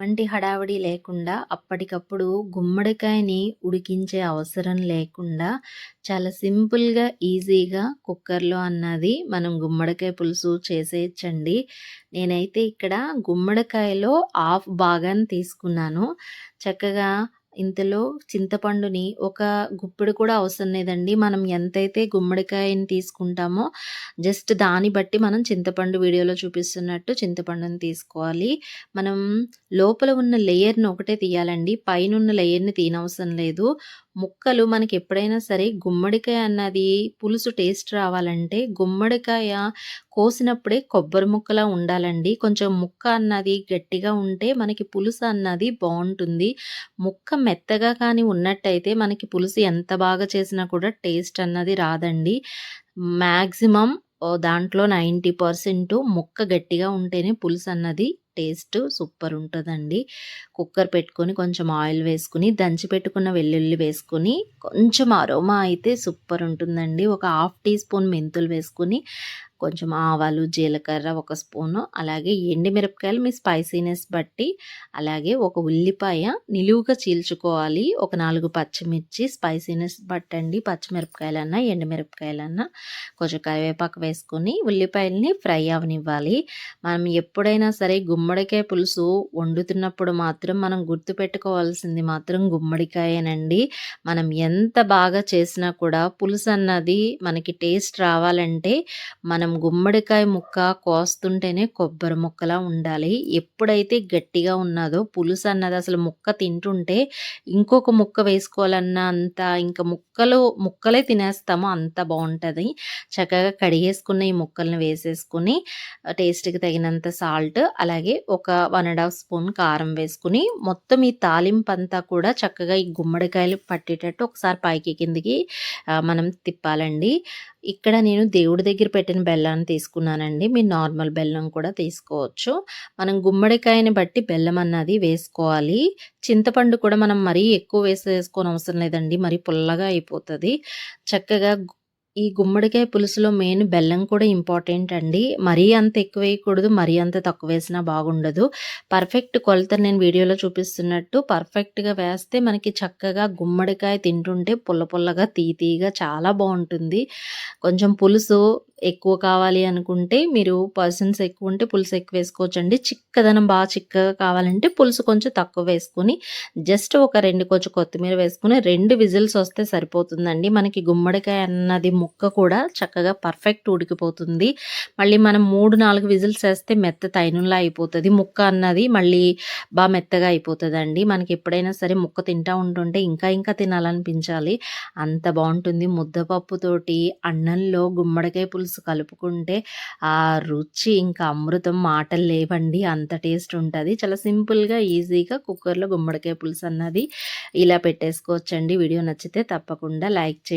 ఎటువంటి హడావిడి లేకుండా అప్పటికప్పుడు గుమ్మడికాయని ఉడికించే అవసరం లేకుండా చాలా సింపుల్గా ఈజీగా కుక్కర్లో అన్నది మనం గుమ్మడికాయ పులుసు చేసేయచ్చండి. నేనైతే ఇక్కడ గుమ్మడికాయలో హాఫ్ భాగాన్ని తీసుకున్నాను. చక్కగా ఇంతలో చింతపండుని ఒక గుప్పెడు కూడా అవసరం లేదండి. మనం ఎంతైతే గుమ్మడికాయని తీసుకుంటామో జస్ట్ దాన్ని బట్టి మనం చింతపండు వీడియోలో చూపిస్తున్నట్టు చింతపండుని తీసుకోవాలి. మనం లోపల ఉన్న లేయర్ని ఒకటే తీయాలండి. పైన ఉన్న లేయర్ని తీయనవసరం లేదు. ముక్కలు మనకి ఎప్పుడైనా సరే గుమ్మడికాయ అన్నది పులుసు టేస్ట్ రావాలంటే గుమ్మడికాయ కోసినప్పుడే కొబ్బరి ముక్కలా ఉండాలండి. కొంచెం ముక్క అన్నది గట్టిగా ఉంటే మనకి పులుసు అన్నది బాగుంటుంది. ముక్క మెత్తగా కానీ ఉన్నట్టయితే మనకి పులుసు ఎంత బాగా చేసినా కూడా టేస్ట్ అన్నది రాదండి. మ్యాక్సిమం దాంట్లో నైంటీ పర్సెంట్ ముక్క గట్టిగా ఉంటేనే పులుసు అన్నది టేస్ట్ సూపర్ ఉంటుందండి కుక్కర్ పెట్టుకొని కొంచెం ఆయిల్ వేసుకుని దంచి పెట్టుకున్న వెల్లుల్లి వేసుకొని కొంచెం అరోమా అయితే సూపర్ ఉంటుందండి ఒక హాఫ్ టీ స్పూన్ మెంతులు వేసుకుని కొంచెం ఆవాలు జీలకర్ర ఒక స్పూను అలాగే ఎండిమిరపకాయలు మీ స్పైసీనెస్ బట్టి అలాగే ఒక ఉల్లిపాయ నిలువుగా చీల్చుకోవాలి. ఒక నాలుగు పచ్చిమిర్చి స్పైసీనెస్ బట్టండి. పచ్చిమిరపకాయలన్నా ఎండుమిరపకాయలన్నా కొంచెం కరివేపాకు వేసుకొని ఉల్లిపాయలని ఫ్రై అవనివ్వాలి. మనం ఎప్పుడైనా సరే గుమ్మడికాయ పులుసు వండుతున్నప్పుడు మాత్రం మనం గుర్తుపెట్టుకోవాల్సింది మాత్రం గుమ్మడికాయనండి. మనం ఎంత బాగా చేసినా కూడా పులుసు అన్నది మనకి టేస్ట్ రావాలంటే మనం గుమ్మడికాయ ముక్క కోస్తుంటేనే కొబ్బరి ముక్కలా ఉండాలి. ఎప్పుడైతే గట్టిగా ఉన్నదో పులుసు అన్నది అసలు ముక్క తింటుంటే ఇంకొక ముక్క వేసుకోవాలన్న అంత ఇంకా ముక్కలు ముక్కలే తినేస్తాము అంత బాగుంటుంది. చక్కగా కడిగేసుకున్న ఈ ముక్కలను వేసేసుకుని టేస్ట్కి తగినంత సాల్ట్ అలాగే ఒక వన్ అండ్ హాఫ్ స్పూన్ కారం వేసుకుని మొత్తం ఈ తాలింపు అంతా కూడా చక్కగా ఈ గుమ్మడికాయలు పట్టేటట్టు ఒకసారి పైకి కిందికి మనం తిప్పాలండి. ఇక్కడ నేను దేవుడి దగ్గర పెట్టిన బెల్లాన్ని తీసుకున్నానండి. మీరు నార్మల్ బెల్లం కూడా తీసుకోవచ్చు. మనం గుమ్మడికాయని బట్టి బెల్లం అన్నది వేసుకోవాలి. చింతపండు కూడా మనం మరీ ఎక్కువ వేసి వేసుకోని అవసరం లేదండి. మరి పుల్లగా అయిపోతుంది. చక్కగా ఈ గుమ్మడికాయ పులుసులో మెయిన్ బెల్లం కూడా ఇంపార్టెంట్ అండి. మరీ అంత ఎక్కువ వేయకూడదు మరీ అంత తక్కువ వేసినా బాగుండదు. పర్ఫెక్ట్ కొలత నేను వీడియోలో చూపిస్తున్నట్టు పర్ఫెక్ట్గా వేస్తే మనకి చక్కగా గుమ్మడికాయ తింటుంటే పుల్ల పుల్లగా తీతీగా చాలా బాగుంటుంది. కొంచెం పులుసు ఎక్కువ కావాలి అనుకుంటే మీరు పర్సన్స్ ఎక్కువ ఉంటే పులుసు ఎక్కువ వేసుకోవచ్చండి. చిక్కదనం బాగా చిక్కగా కావాలంటే పులుసు కొంచెం తక్కువ వేసుకుని జస్ట్ ఒక రెండు కొంచెం కొత్తిమీర వేసుకుని రెండు విజిల్స్ వస్తే సరిపోతుందండి. మనకి గుమ్మడికాయ అన్నది ముక్క కూడా చక్కగా పర్ఫెక్ట్ ఉడికిపోతుంది. మళ్ళీ మనం మూడు నాలుగు విజిల్స్ వేస్తే మెత్త తైనులా అయిపోతుంది. ముక్క అన్నది మళ్ళీ బాగా మెత్తగా అయిపోతుందండి. మనకి ఎప్పుడైనా సరే ముక్క తింటా ఉంటుంటే ఇంకా ఇంకా తినాలనిపించాలి. అంత బాగుంటుంది. ముద్దపప్పుతోటి అన్నంలో గుమ్మడికాయ పులుసు పులుసు కలుపుకుంటే ఆ రుచి ఇంకా అమృతం మాటలు లేవండి. అంత టేస్ట్ ఉంటుంది. చాలా సింపుల్గా ఈజీగా కుక్కర్లో గుమ్మడికాయ పులుసు అన్నది ఇలా పెట్టేసుకోవచ్చండి. వీడియో నచ్చితే తప్పకుండా లైక్ చేయండి.